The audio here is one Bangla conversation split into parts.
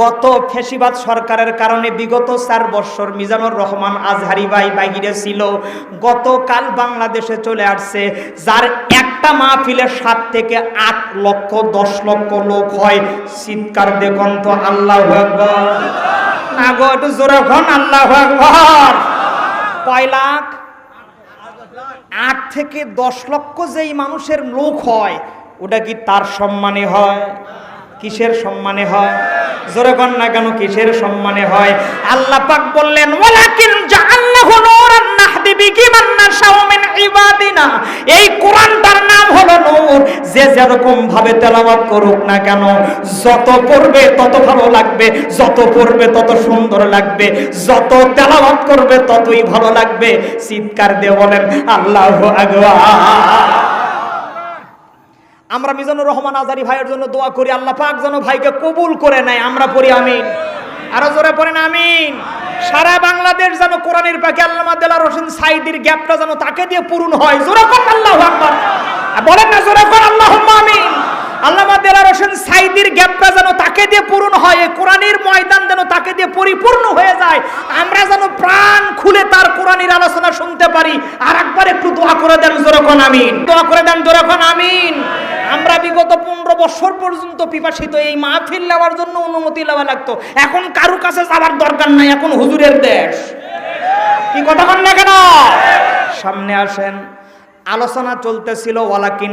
গত ফেসিবাদ সরকারের কারণে বিগত চার বছর মিজানুর রহমান আজহারি ভাই বাহিরে ছিল। গতকাল বাংলাদেশে চলে আসছে, যার একটা মাহফিলে সাত থেকে আট লক্ষ, দশ লক্ষ লোক হয়। চিৎকার দেখুন তো আল্লাহ না গো একটু জোরে খন আল্লাহ কয় লাখ? আট থেকে দশ লক্ষ যেই মানুষের লোক হয়, ওটা কি তার সম্মানে হয়? কিসের সম্মানে হয়? জোরে না কেন, কিসের সম্মানে হয়? আল্লাহ পাক বললেন, ওয়ালাকিন জাআলনাহু নূরান নাহদি বিহি মান নাশাউ মিন ইবাদিনা। এই কোরআনটার নাম হলো নূর। যে যেরকম ভাবে তেলাওয়াত করুক না কেন, যত পড়বে তত ভালো লাগবে, যত পড়বে তত সুন্দর লাগবে, যত তেলাওয়াত করবে ততই ভালো লাগবে। চিৎকার দিয়ে বলেন, আল্লাহু আকবার। আমরা মিজানুর রহমান আজারি ভাইয়ের জন্য দোয়া করি, আল্লাহ পাক যেন ভাইকে কবুল করে নেয়। আমরা পড়ি আমিন। আরও জোরে পড়েন আমিন। সারা বাংলাদেশ যেন কোরআনের পাখি আল্লামা দেলার হোসেন সাইদির গ্যাপটা যেন তাকে দিয়ে পূরণ হয়। জোরে কর আল্লাহ আকবার। বলেন না, জোরে কর আল্লাহ আমিন। আল্লামা দেলার হোসেন সাইদির গ্যাপটা যেন তাকে দিয়ে পূরণ হয় কোরআনের ময়দান যেন তাকে দিয়ে পরিপূর্ণ হয়ে যায়। আমরা যেন প্রাণ খুলে তার কোরআনের আলোচনা শুনতে পারি। আর একবার একটু দোয়া করে দেন জোরকন, আমিন। দোয়া করে দেন জোরকন, আমিন। আমরা বিগত পনেরো বছর পর্যন্ত পিপাসিত এই মাহফিল নেওয়ার জন্য অনুমতি নেওয়া লাগতো। এখন কারু কাছে যাওয়ার দরকার নাই, এখন হুজুরের দেশ। কি কথা কন না কেন? সামনে আসেন। আলোচনা চলতেছিল, ওয়ালাকিন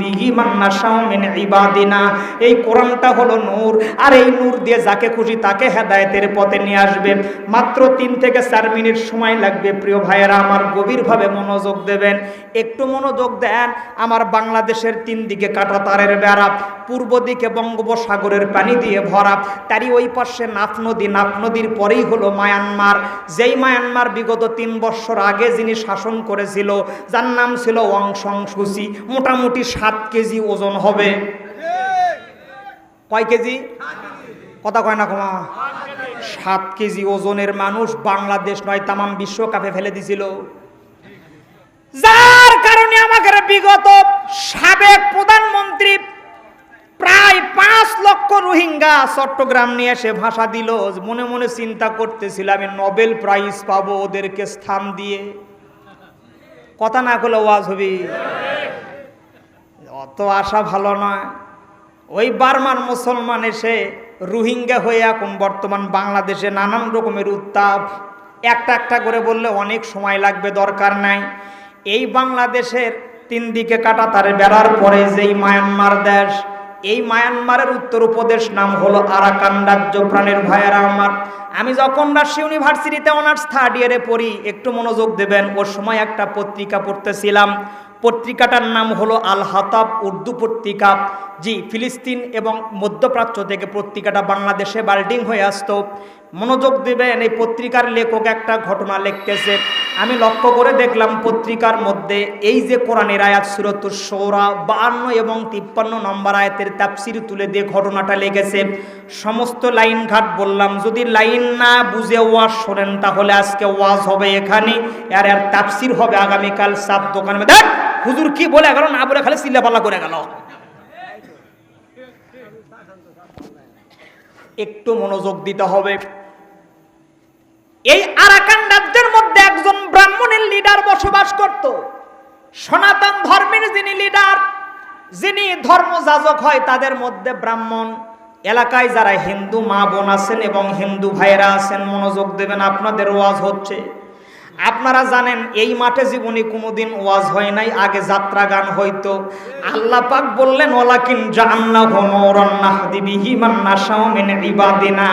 বিহি মান নাশাউ মিন ইবাদিনা। এই কোরআনটা হলো নূর, আর এই নূর দিয়ে যাকে খুশি তাকে হেদায়েতের পথে নিয়ে আসবে। মাত্র তিন থেকে চার মিনিট সময় লাগবে, প্রিয় ভাইয়েরা, আমার গভীরভাবে মনোযোগ দেবেন। একটু মনোযোগ দেন, আমার বাংলাদেশের তিন দিকে কাটা তারের বেড়া, পূর্ব দিকে বঙ্গোপসাগরের পানি দিয়ে ভরা। তারই ওই পাশে নাফ নদী, নাফ নদীর পরেই হলো মায়ানমার। যেই মায়ানমার বিগত তিন বছর আগে যিনি শাসন করেছিল যার নাম ছিল সং সুচি। মোটামুটি সাত কেজি ওজন হবে। কয় কেজি? কথা কয় না কমা। সাত কেজি ওজনের মানুষ বাংলাদেশ নয়, তামাম বিশ্বকাপে ফেলে দিছিল। যার কারণে আমাদের বিগত সাবেক প্রধানমন্ত্রী প্রায় পাঁচ লক্ষ রোহিঙ্গা চট্টগ্রাম নিয়ে এসে ভাষা দিল। মনে মনে চিন্তা করতেছিল, আমি নোবেল প্রাইজ পাবো ওদেরকে স্থান দিয়ে। কথা না করলে ওয়াজ হবি। অত আশা ভালো নয়। ওই বার্মার মুসলমান এসে রোহিঙ্গা হয়ে এখন বর্তমান বাংলাদেশে নানান রকমের উত্তাপ। একটা একটা করে বললে অনেক সময় লাগবে, দরকার নাই। এই বাংলাদেশের তিন দিকে কাটা তারে বেড়ার পরে যেই মায়ানমার দেশ এই মায়ানমারের উত্তর উপদেশ নাম হলো আরাকান রাজ্য, প্রাণের ভাইয়েরা আমার। আমি যখন রাশি ইউনিভার্সিটিতে অনার্স থার্ড ইয়ারে পড়ি, একটু মনোযোগ দেবেন, ও সময় একটা পত্রিকা পড়তেছিলাম। পত্রিকাটার নাম হলো আল হাতাব উর্দু পত্রিকা। জি, ফিলিস্তিন এবং মধ্যপ্রাচ্য থেকে পত্রিকাটা বাংলাদেশে বাল্ডিং হয়ে আসতো। মনোযোগ দেবেন, এই পত্রিকার লেখক একটা ঘটনা লিখতেছে। আমি লক্ষ্য করে দেখলাম পত্রিকার মধ্যে এই যে কোরআনের আয়াত সুরতুর সৌরা বাহান্ন এবং তিপ্পান্ন নম্বর আয়াতের তাপসির তুলে দিয়ে ঘটনাটা লেগেছে সমস্ত লাইন ঘাট বললাম, যদি লাইন না বুঝে ওয়াজ শোনেন, তাহলে আজকে ওয়াজ হবে এখানে। আর আর তাপসির হবে আগামীকাল সাত দোকানে। দেখ, হুজুর কি বলে গেল, না বলে খালি চিল্লাপাল্লা করে গেল। একটু মনোযোগ দিতে হবে। এই আরাকান রাজ্যের মধ্যে একজন ব্রাহ্মণের লিডার বসবাস করত। সনাতন ধর্মের যিনি লিডার যিনি ধর্মযাজক হয়, তাদের মধ্যে ব্রাহ্মণ। এলাকায় যারা হিন্দু মা বোন আছেন এবং হিন্দু ভাইয়েরা আছেন, মনোযোগ দেবেন, আপনাদের ওয়াজ হচ্ছে। আপনারা জানেন, এই মাঠে জীবনে কোনোদিন ওয়াজ হয় নাই, আগে যাত্রা গান হইতো। আল্লাহ পাক বললেন ওলাকিন ইবাদিনা।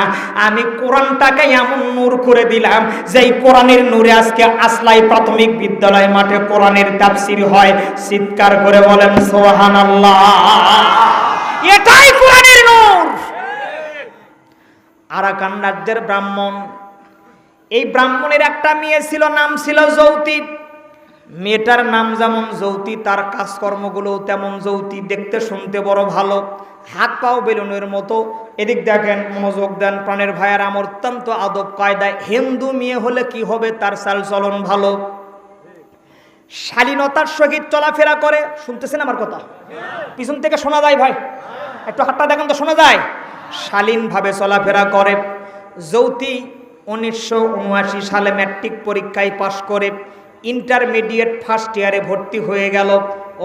আমি কোরআনটাকে এমন নূর করে দিলাম যে এই কোরআনের নূরে আজকে আসলাই প্রাথমিক বিদ্যালয় মাঠে কোরআনের তাফসীর হয়। চিৎকার করে বলেন, সুবহানাল্লাহ। এটাই কোরআনের নূর। আরাকান রাজ্যের ব্রাহ্মণ এই ব্রাহ্মণের একটা মেয়ে ছিল, নাম ছিল যৌতি মেয়েটার নাম যেমন যৌতি তার কাজকর্মগুলো তেমন যৌতি দেখতে শুনতে বড় ভালো। হাত পাও বেলুনের মতো। এদিক দেখেন, মনোযোগ দেন, প্রাণের ভাইয়ার আমার অত্যন্ত আদব কায়দায়। হিন্দু মেয়ে হলে কি হবে? তার চাল চলন ভালো। শালীনতার সহিত চলাফেরা করে। শুনতেছেন আমার কথা? পিছন থেকে শোনা যায় ভাই। একটু হাতটা দেখেন তো শোনা যায়। শালীনভাবে চলাফেরা করে। যৌতি উনিশশো উনআশি সালে ম্যাট্রিক পরীক্ষায় পাশ করে ইন্টারমিডিয়েট ফার্স্ট ইয়ারে ভর্তি হয়ে গেল।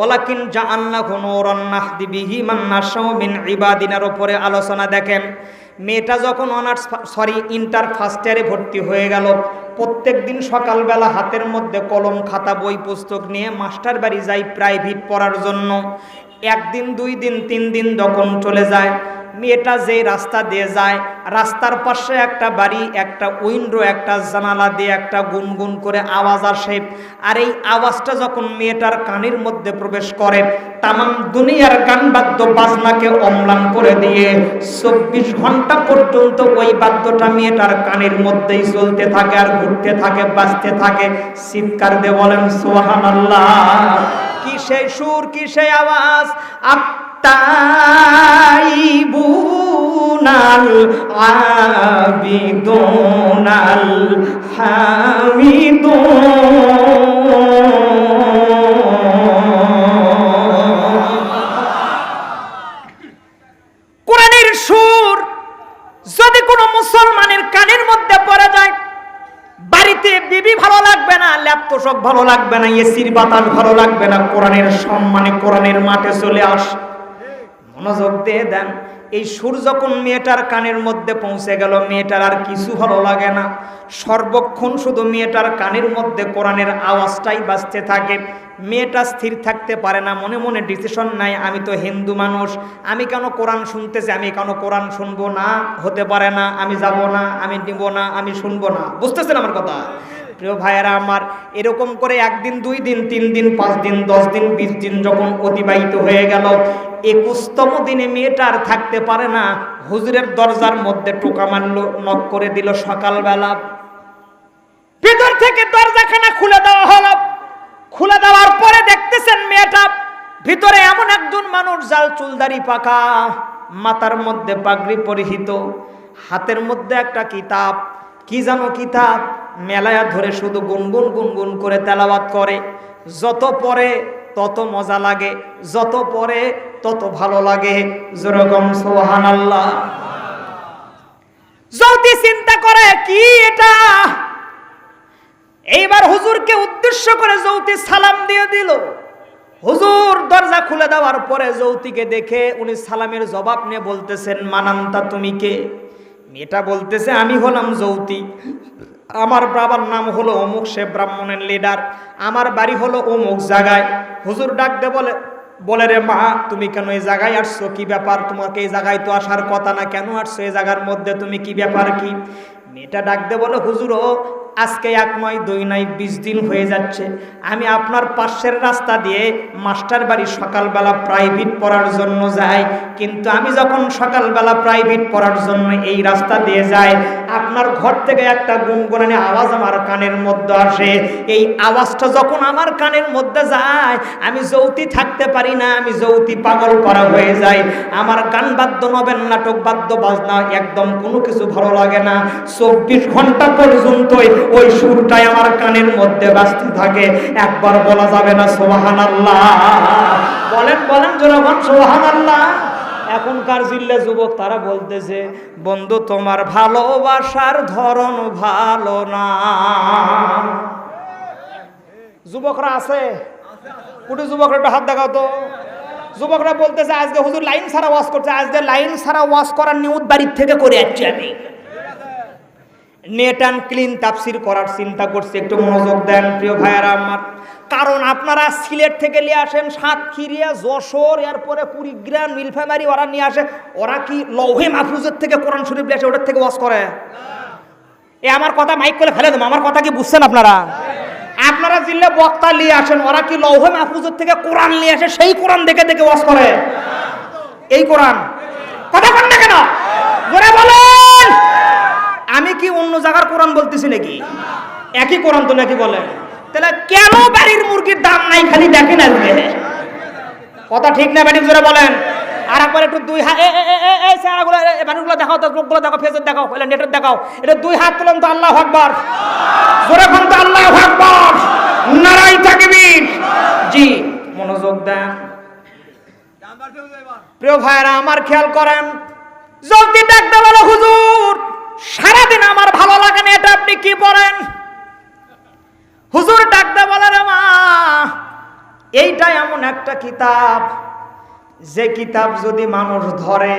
ওলাকিন যা আল্লাহ নৌরান্নাহ দিবিহি মান্নাসমিন ইবাদিনার ওপরে আলোচনা দেখেন। মেয়েটা যখন অনার্স সরি ইন্টার ফার্স্ট ইয়ারে ভর্তি হয়ে গেল। প্রত্যেক দিন সকালবেলা হাতের মধ্যে কলম, খাতা, বই, পুস্তক নিয়ে মাস্টার বাড়ি যাই প্রাইভেট পড়ার জন্য। একদিন, দুই দিন, তিন দিন যখন চলে যায় মেয়েটা যে রাস্তা দিয়ে যায়, রাস্তার পাশে একটা বাড়ি, একটা উইন্ডো, একটা জানালা দিয়ে একটা গুনগুন করে আওয়াজ আসে। আর এই আওয়াজটা যখন মেয়েটার কানের মধ্যে প্রবেশ করে, তামাম দুনিয়ার গান বাদ্য বাজনাকে অম্লান করে দিয়ে চব্বিশ ঘণ্টা পর্যন্ত ওই বাদ্যটা মেয়েটার কানের মধ্যেই চলতে থাকে আর ঘুরতে থাকে, বাজতে থাকে। চিৎকার দিয়ে বলেন সোহান আল্লাহ কি সেই সুর, কি সেই আওয়াজ? আত্মাইবুনাল আবিদুনাল হামিদুন। কোরআনের সুর যদি কোনো মুসলমানের কানের মধ্যে পড়ে যায়, বাড়িতে বিবি ভালো লাগবে না, ল্যাপটপ ভালো লাগবে না, এসির বাতাস ভালো লাগবে না, কোরআনের সম্মানে কোরআনের মাঠে চলে আস। মনোযোগ দিয়ে দেন। এই সুর যখন মেয়েটার কানের মধ্যে পৌঁছে গেল? মেয়েটার আর কিছু ভালো লাগে না। সর্বক্ষণ শুধু মেয়েটার কানের মধ্যে কোরআনের আওয়াজটাই বাঁচতে থাকে। মেয়েটা স্থির থাকতে পারে না, মনে মনে ডিসিশন নাই আমি তো হিন্দু মানুষ, আমি কেন কোরআন শুনতেছি? আমি কেন কোরআন শুনব না? হতে পারে না, আমি যাব না, আমি নিব না, আমি শুনব না। বুঝতেছেন আমার কথা? প্রিয় ভাইয়েরা আমার, এরকম করে একদিন, দুই দিন, তিন দিন, পাঁচ দিন, দশ দিন, বিশ দিন যখন অতিবাহিত হয়ে গেল, একুশতম দিনে মেয়েটা আর থাকতে পারে না। হুজুরের দরজার মধ্যে টোকা মারলো নক করে দিল সকালবেলা। ভিতর থেকে দরজাখানা খুলে দেওয়া হলো। খুলে দেওয়ার পরে দেখতেছেন মেয়েটা ভিতরে এমন একজন মানুষ জাল চুলদারি পাকা, মাথার মধ্যে পাগড়ি পরিহিত, হাতের মধ্যে একটা কিতাব কি জানো কিতাব? মেলায়া ধরে শুধু গুনগুন গুনগুন করে তেলাওয়াত করে। যত পরে তত মজা লাগে, যত পরে তত ভালো লাগে। যেরকম সোহান আল্লাহ যদি চিন্তা করে, কি এটা? এইবার হুজুরকে উদ্দেশ্য করে যৌতি সালাম দিয়ে দিল। হুজুর দরজা খুলে দেওয়ার পরে যৌতিকে দেখে উনি সালামের জবাব নিয়ে বলতেছেন, মানান্তা তুমি কে? মেয়েটা বলতেছে, আমি হলাম যৌতি। আমার বাবার নাম হলো অমুক সে ব্রাহ্মণের লিডার আমার বাড়ি হলো অমুক জায়গায়। হুজুর ডাক দে বলে বলে রে মা, তুমি কেন এই জায়গায় আসছো? কি ব্যাপার? তোমাকে এই জায়গায় তো আসার কথা না। কেন আসছো এই জায়গার মধ্যে? তুমি কি ব্যাপার কি? মেয়েটা ডাক দে বলে, হুজুর, ও আজকে এক নয় দুই নয় বিশ দিন হয়ে যাচ্ছে। আমি আপনার পাশের রাস্তা দিয়ে মাস্টার বাড়ি সকালবেলা প্রাইভেট পড়ার জন্য যাই। কিন্তু আমি যখন সকালবেলা প্রাইভেট পড়ার জন্য এই রাস্তা দিয়ে যাই, আপনার ঘর থেকে একটা গুনগুনানি আওয়াজ আমার কানের মধ্যে আসে। এই আওয়াজটা যখন আমার কানের মধ্যে যায়, আমি যৌতি থাকতে পারি না, আমি যৌতি পাগল করা হয়ে যায় আমার গান বাদ্য নবেন নাটক, বাদ্য বাজনা একদম কোনো কিছু ভালো লাগে না। চব্বিশ ঘণ্টা পর্যন্তই ওই সুরটাই আমার কানের মধ্যে বাজতে থাকে। একবার বলা যাবে না সোহান আল্লাহ বলেন বলেন জনগণ সোহান আল্লাহ এখনকার জিল্লে যুবক তারা বলতেছে, বন্ধু, তোমার ভালোবাসার ধরন ভালো না। যুবকরা আছে? কুটি যুবকরা, একটু হাত দেখাও তো। যুবকরা বলতেছে, আজকে হুজুর লাইন ছাড়া ওয়াশ করছে, আজকে লাইন ছাড়া ওয়াশ করার নিউজ বাড়ির থেকে করে যাচ্ছি আমি। নেট অ্যান্ড ক্লিন তাফসির করার চিন্তা করছি। একটু মনোযোগ দেন প্রিয় ভাইয়ারা আমার। কারণ আপনারা সিলেট থেকে নিয়ে আসেন সাতক্ষীরিয়া, যশোর, এরপরে কুড়িগ্রাম, নীলফামারি, ওরা নিয়ে আসে। ওরা কি লৌহে মাহফুজের থেকে কোরআন শরীফ নিয়ে আসে ওটার থেকে ওয়াশ করে? এ আমার কথা মাইক করে ফেলে দেবো, আমার কথা কি বুঝছেন আপনারা? আপনারা জিল্লে বক্তা নিয়ে আসেন, ওরা কি লৌহে মাহফুজের থেকে কোরআন নিয়ে আসে, সেই কোরআন দেখে দেখে ওয়াশ করে? এই কোরআন। কথা কন না কেন? বলে। আমি কি অন্য জায়গার কোরআন বলতেছি নাকি? একই কোরআন তো নাকি বলেন তাহলে কেন বাড়ির মুরগির দাম নাই খালি দেখেন আজকে? কথা ঠিক না ব্যাটিং জোরে বলেন। আর একবার একটু দুই হাত চেহারাগুলো মানুষগুলো দেখাও লোকগুলো দেখাও ফেসের দেখাও, এলে নেটের দেখাও। এটা দুই হাত তুলেন তো আল্লাহ আকবার। জোরে কোন তো আল্লাহ আকবার। নারাই তাকবীর। জি, মনোযোগ দেন। প্রিয় ভাইরা আমার খেয়াল করেন, জলদি ডাকতে বলো হুজুর। সারাদিন আমার ভালো লাগে না, এটা আপনি কি পড়েন হুজুর ডাকতে বলেন মা, এইটা এমন একটা কিতাব, যে কিতাব যদি মানুষ ধরে,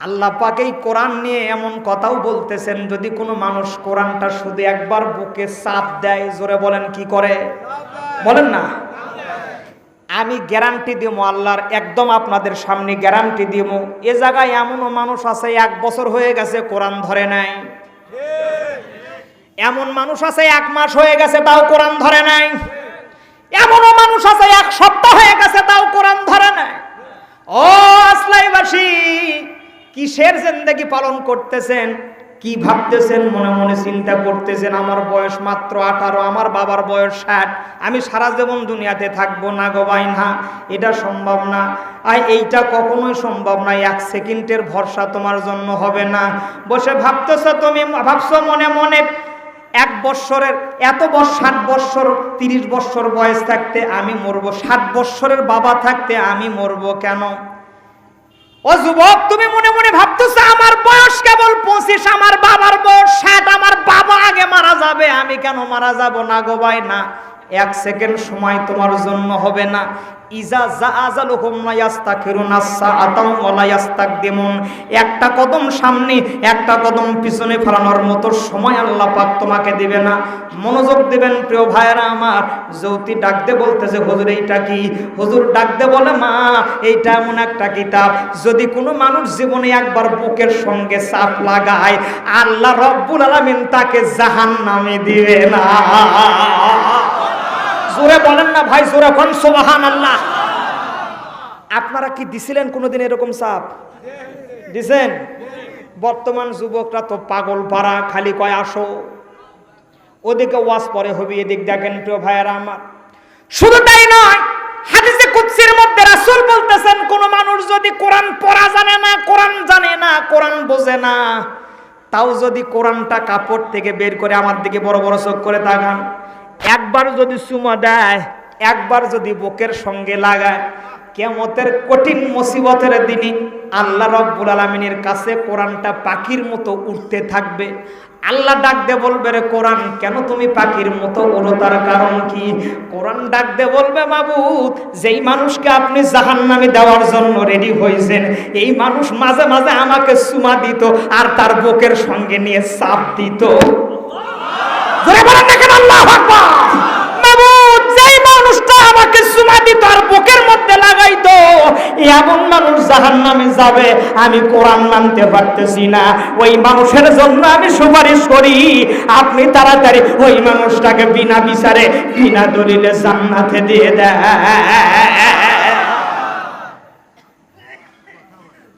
আল্লাহ পাকেই কোরআন নিয়ে এমন কথাও বলতেছেন, যদি কোনো মানুষ কোরআনটা শুধু একবার বুকে চাপ দেয়, জোরে বলেন কি করে? বলেন না। আমি গ্যারান্টি দিব আল্লাহর, একদম আপনাদের সামনে গ্যারান্টি দিব এ জায়গায় এমনও মানুষ আছে, এক বছর হয়ে গেছে, কোরআন ধরে নাই। এমন মানুষ আছে, এক মাস হয়ে গেছে, তাও কোরআন ধরে নাই। এমনও মানুষ আছে, এক সপ্তাহ হয়ে গেছে, তাও কোরআন ধরে নাই। ও আসলাইবাসী, কিসের জিন্দেগি পালন করতেছেন? কি ভাবতেছেন, মনে মনে চিন্তা করতেছেন, আমার বয়স মাত্র আঠারো, আমার বাবার বয়স ষাট, আমি সারা জীবন দুনিয়াতে থাকব না গো ভাই না এটা সম্ভব না। আর এইটা কখনোই সম্ভব না, এক সেকেন্ডের ভরসা তোমার জন্য হবে না। বসে ভাবতেছ তুমি, ভাবছ মনে মনে, এক বৎসরের, এত বছর ষাট বৎসর, তিরিশ বৎসর বয়স থাকতে আমি মরবো, ষাট বৎসরের বাবা থাকতে আমি মরবো কেন? ও যুবক, তুমি মনে মনে ভাবতেছো, আমার বয়স কেবল পঁচিশ, আমার বাবার বয়স ষাট, আমার বাবা আগে মারা যাবে, আমি কেন মারা যাব? না গো ভাই, না। এক সেকেন্ড সময় তোমার জন্য হবে না। ইজা যা আজালুহুম লা ইয়াস্তাখিরুনা সাআতাও ওয়া লা ইয়াস্তাকদিমুন। একটা কদম সামনে, একটা কদম পিছনে ফেলানোর মতো সময় আল্লাহ পাক তোমাকে দিবে না। মনোযোগ দিবেন প্রিয় ভাইয়েরা আমার। যৌতি ডাকতে বলতেছে হুজুর, এইটা কি? হুজুর ডাকতে বলে, মা, এইটা এমন একটা কিতাব। যদি কোনো মানুষ জীবনে একবার বুকের সঙ্গে চাপ লাগায়, আল্লাহ রব্বুল আলামিন তাকে জাহান নামে দিবে না। জোরে বলেন না ভাই, জোরে কোন সুবাহান আল্লাহ আপনারা কি দিছিলেন কোনোদিন এরকম চাপ দিছেন? বর্তমান যুবকরা তো পাগল পাড়া, খালি কয়, আসো। ওদিকে ওয়াজ পরে হবে, এদিক দেখেন প্রিয় ভাইয়েরা আমার। শুধু তাই নয়, হাদিসে কুদসির মধ্যে রাসূল বলতেছেন, কোন মানুষ যদি কোরআন পড়া জানে না, কোরআন জানে না, কোরআন বোঝে না, তাও যদি কোরআনটা কাপড় থেকে বের করে আমার দিকে বড় বড় চোখ করে তাকান। একবার যদি চুমা দেয়, একবার যদি বুকের সঙ্গে লাগায় কেমতের কঠিন মুসিবতের দিনে আল্লাহ রব্বুল আলমিনের কাছে কোরআনটা পাখির মতো উঠতে থাকবে। আল্লাহ ডাক দে বলবে, রে কোরআন, কেন তুমি পাখির মতো ওড়ো তার কারণ কি? কোরআন ডাক দে বলবে, মাবুদ, যেই মানুষকে আপনি জাহান নামে দেওয়ার জন্য রেডি হয়েছেন, এই মানুষ মাঝে মাঝে আমাকে সুমা দিত আর তার বুকের সঙ্গে নিয়ে চাপ দিত। জোরে বলেন না কেন মাবুদ যেই মানুষটা আমাকে সুমা দিত আর বুকের মধ্যে লাগাইতো, এমন মানুষ যাবে, আমি কোরআন মানতে পারতেছি না। ওই মানুষের জন্য আমি সুপারিশ করি, আপনি তাড়াতাড়ি ওই মানুষটাকে বিনা বিচারে, বিনা দলিলে জান্নাতে দিয়ে দেয়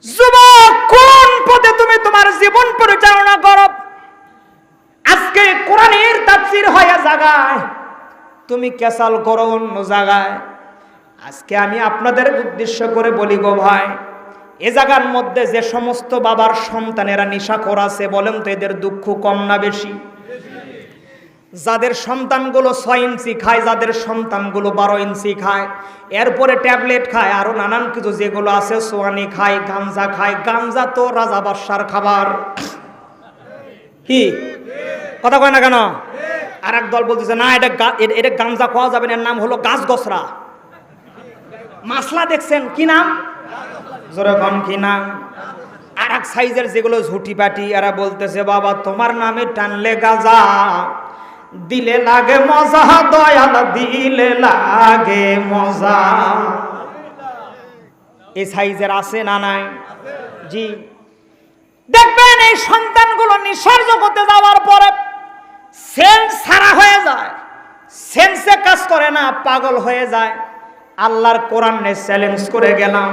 যুবক, কোন পথে তুমি তোমার জীবন পরিচালনা করো? তাফসির হয়ে জায়গায় তুমি কেসাল করো অন্য জায়গায় আজকে আমি আপনাদের উদ্দেশ্য করে বলি গো ভাই, এ জায়গার মধ্যে যে সমস্ত বাবার সন্তানেরা নিশা করাছে বলেন তো এদের দুঃখ কম না বেশি? যাদের সন্তানগুলো ছয় ইঞ্চি খায়, যাদের সন্তানগুলো বারো ইঞ্চি খায়, এরপরে ট্যাবলেট খায়, আরও নানান কিছু যেগুলো আছে, সোয়ানি খায় গাঞ্জা খায়। গাঞ্জা তো রাজা বাদশার খাবার। কি? কথা কয় না কেন? আর এক দল বলতেছে, না, এটা এটা গাঞ্জা খাওয়া যাবে না, এর নাম হলো গাছ গসরা মাসলা দেখছেন, কি নাম? জোরে কম কি নাম? আর এক সাইজের যেগুলো ঝুটি পাটি এরা বলতেছে, বাবা, তোমার নামে টানলে গাজা, দিলে লাগে মজা, দয়াল দিলে লাগে মজা। এই সাইজের আছে না নাই? জি। দেখবেন এই সন্তানগুলো নিঃস্বার জগতে যাওয়ার পরে সেন্স সারা হয়ে যায়। সেন্সে কাজ করে না, পাগল হয়ে যায়। আল্লাহর কোরআনে চ্যালেঞ্জ করে গেলাম।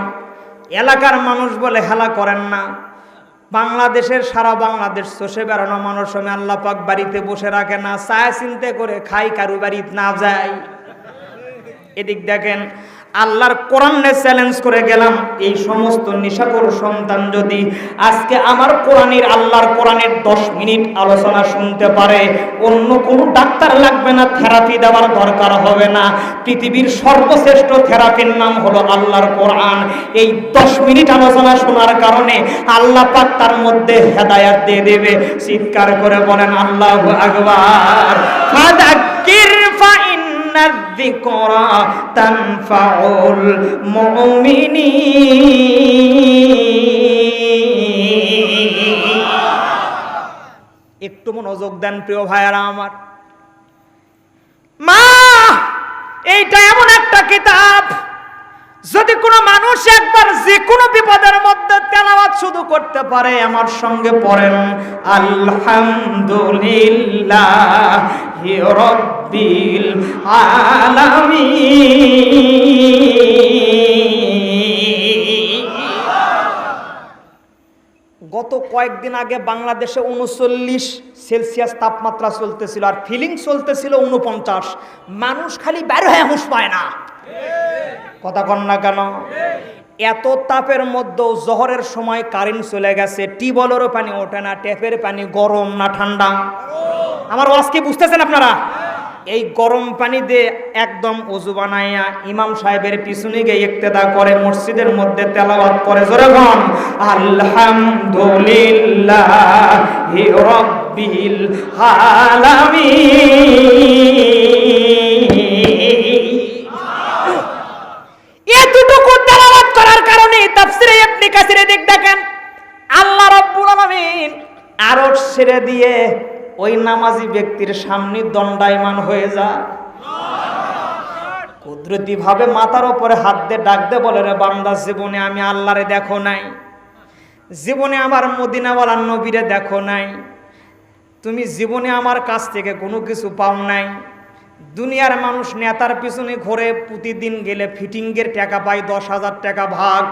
এলাকার মানুষ বলে হেলা করেন না। বাংলাদেশের সারা বাংলাদেশ চষে বেড়ানো মানুষ আমি আল্লাহ পাক বাড়িতে বসে রাখে না চায় চিনতে করে খাই কারু বাড়িতে না যায়। এদিক দেখেন আল্লাহর কোরআনে চ্যালেঞ্জ করে গেলাম, এই সমস্ত নিশাকর সন্তান যদি আজকে আমার কোরআনের, আল্লাহর কোরআনের দশ মিনিট আলোচনা শুনতে পারে, অন্য কোনো ডাক্তার লাগবে না থেরাপি দেওয়ার দরকার হবে না। পৃথিবীর সর্বশ্রেষ্ঠ থেরাপির নাম হলো আল্লাহর কোরআন। এই দশ মিনিট আলোচনা শোনার কারণে আল্লাহ পাক তার মধ্যে হেদায়াত দিয়ে দেবে। চিৎকার করে বলেন, আল্লাহ আকবার। ফাদাক্কির الذكرى تنفع المؤمنين একটু মনোযোগ দেন প্রিয় ভাইয়ারা আমার মা এইটা এমন একটা কিতাব যদি কোনো মানুষ একবার যে কোনো বিপদের মধ্যে তেলাওয়াত শুধু করতে পারে আমার সঙ্গে পড়েন আলহামদুলিল্লাহ গত কয়েকদিন আগে বাংলাদেশে উনচল্লিশ সেলসিয়াস তাপমাত্রা চলতেছিল আর ফিলিং চলতেছিল উনপঞ্চাশ। মানুষ খালি বের হয়ে হুঁশ পায় না। কথা কন না কেন? এত তাপের মধ্যেও জহরের সময় কারেন্ট চলে গেছে। টিউবওয়েলেরও পানি ওঠে না, ট্যাপের পানি গরম না ঠান্ডা। আমার ওয়াজ কি বুঝতেছেন আপনারা? এই গরম পানি দিয়ে একদম অজু বানাইয়া ইমাম সাহেবের পিছনে গিয়ে ইক্তেদা করে, মসজিদের মধ্যে তেলাওয়াত করে। জোরে বল আলহামদুলিল্লাহ রব্বিল আলামিন। এতটুকু তেলাওয়াত করার কারণে তাফসিরে ইবনে কাসিরে দেখ দেখেন, আল্লাহ রাব্বুল আলামিন আরশ ছেড়ে দিয়ে ওই নামাজি ব্যক্তির সামনে দণ্ডায়মান হয়ে যায় কুদরতি ভাবে মাথার উপরে হাত দিয়ে ডাক দে বলে, রে বান্দা, জীবনে আমি আল্লাহরে দেখো নাই। জীবনে আমার মদিনাওয়ালার নবীরে দেখো নাই। তুমি জীবনে আমার কাছ থেকে কোনো কিছু পাও নাই। দুনিয়ার মানুষ নেতার পিছনে ঘুরে, প্রতিদিন গেলে ফিটিংয়ের টাকা পায় দশ হাজার টাকা ভাগ।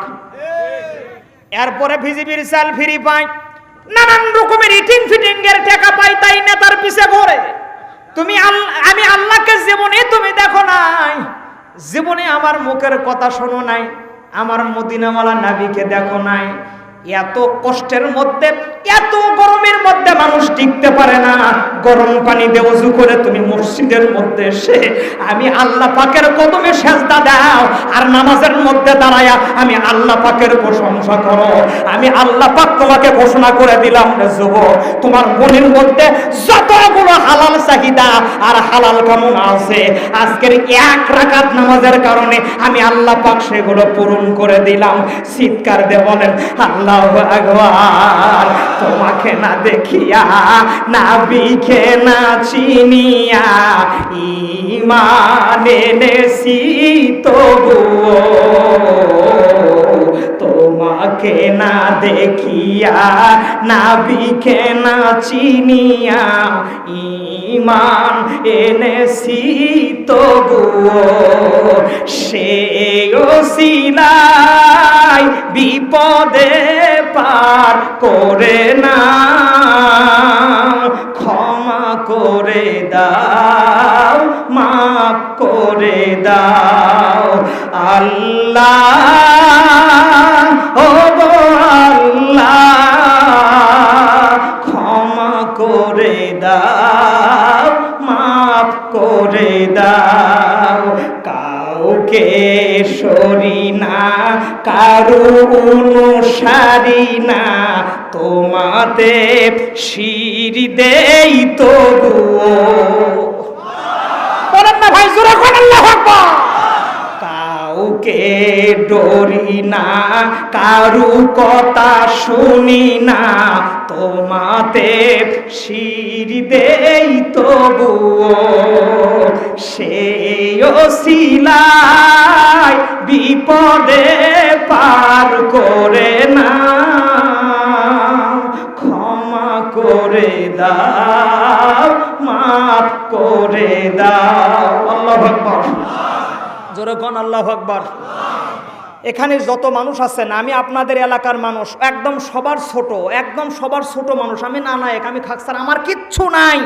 এরপরে ভিজিবির চাল ফ্রি পায় নানান রকমের ইটিং ফিটিং এর টাকা পাই তাই নেতার পিছে ঘরে। তুমি আমি আল্লাহকে জীবনে তুমি দেখো নাই। জীবনে আমার মুখের কথা শোনো নাই, আমার মদিনাওয়ালা নাবিকে দেখো নাই। এত কষ্টের মধ্যে, এত গরমের মধ্যে মানুষ টিকতে পারে না। গরম পানি দিয়ে উজু করে তুমি মসজিদের মধ্যে এসে আমি আল্লাহ পাকের কদমে সেজদা দাও আর নামাজের মধ্যে দাঁড়ায়া আমি আল্লাহ পাকের প্রশংসা করো। আমি আল্লাহ পাক তোমাকে ঘোষণা করে দিলাম রে যুব তোমার মনের মধ্যে যতগুলো হালাল চাহিদা আর হালাল কামনা আছে, আজকের এক রাকাত নামাজের কারণে আমি আল্লাহ পাক সেগুলো পূরণ করে দিলাম। চিৎকার দিয়ে বলেন, আল্লাহ আকবার তোমাকে না দেখিয়া না বিখে না চিনিয়া ইমান এনেছি তবুও। তোমাকে না দেখিয়া না বিখে না চিনিয়া, ইমান এনেছি তবুও সে সিলাই বিপদে পার করে না। ক্ষমা করে দাও, মাফ করে দাও, আল্লাহ সরি না, কারু অনুসারী না। তোমাতে শির দেই তবুও। বলেন না ভাই, জোরে কোন আল্লাহ আকবার। কাউকে ডরি না, কারু কথা শুনি না। তোমাতে শির দেই তবুও সেও সিলাই বিপদে পার করে না। ক্ষমা করে দাও, মাফ করে দাও। আল্লাহ আকবার। জোরে কন আল্লাহ আকবার। এখানে যত মানুষ আছেন, আমি আপনাদের এলাকার মানুষ, একদম সবার ছোট, একদম সবার ছোট মানুষ। আমি না নায়ক আমি খাকসার, আমার কিচ্ছু নাই।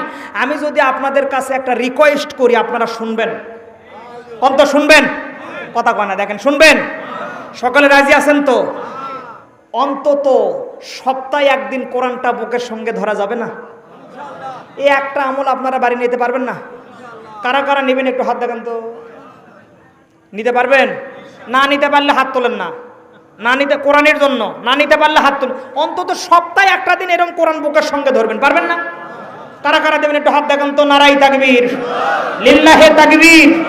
আমি যদি আপনাদের কাছে একটা রিকোয়েস্ট করি, আপনারা শুনবেন। অন্ত শুনবেন। কথা কয় না, দেখেন, শুনবেন। সকালে রাজি আছেন তো? অন্তত সপ্তাহে একদিন কোরআনটা বুকের সঙ্গে ধরা যাবে না? এই একটা আমল আপনারা বাড়ি নিতে পারবেন না? কারা কারা নেবেন একটু হাত দেখান তো। নিতে পারবেন? না নিতে পারলে হাত তোলেন না। না নিতে, কোরআনের জন্য না নিতে পারলে হাত তুলেন। অন্তত সপ্তাহে একটা দিন এরকম কোরআন বুকের সঙ্গে ধরবেন, পারবেন না? কারা কারা দেবেন? একটু হাত দেখেন তো, নারাই তাকবীর। লিল্লাহে তাকবীর।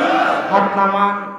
হাত নামান।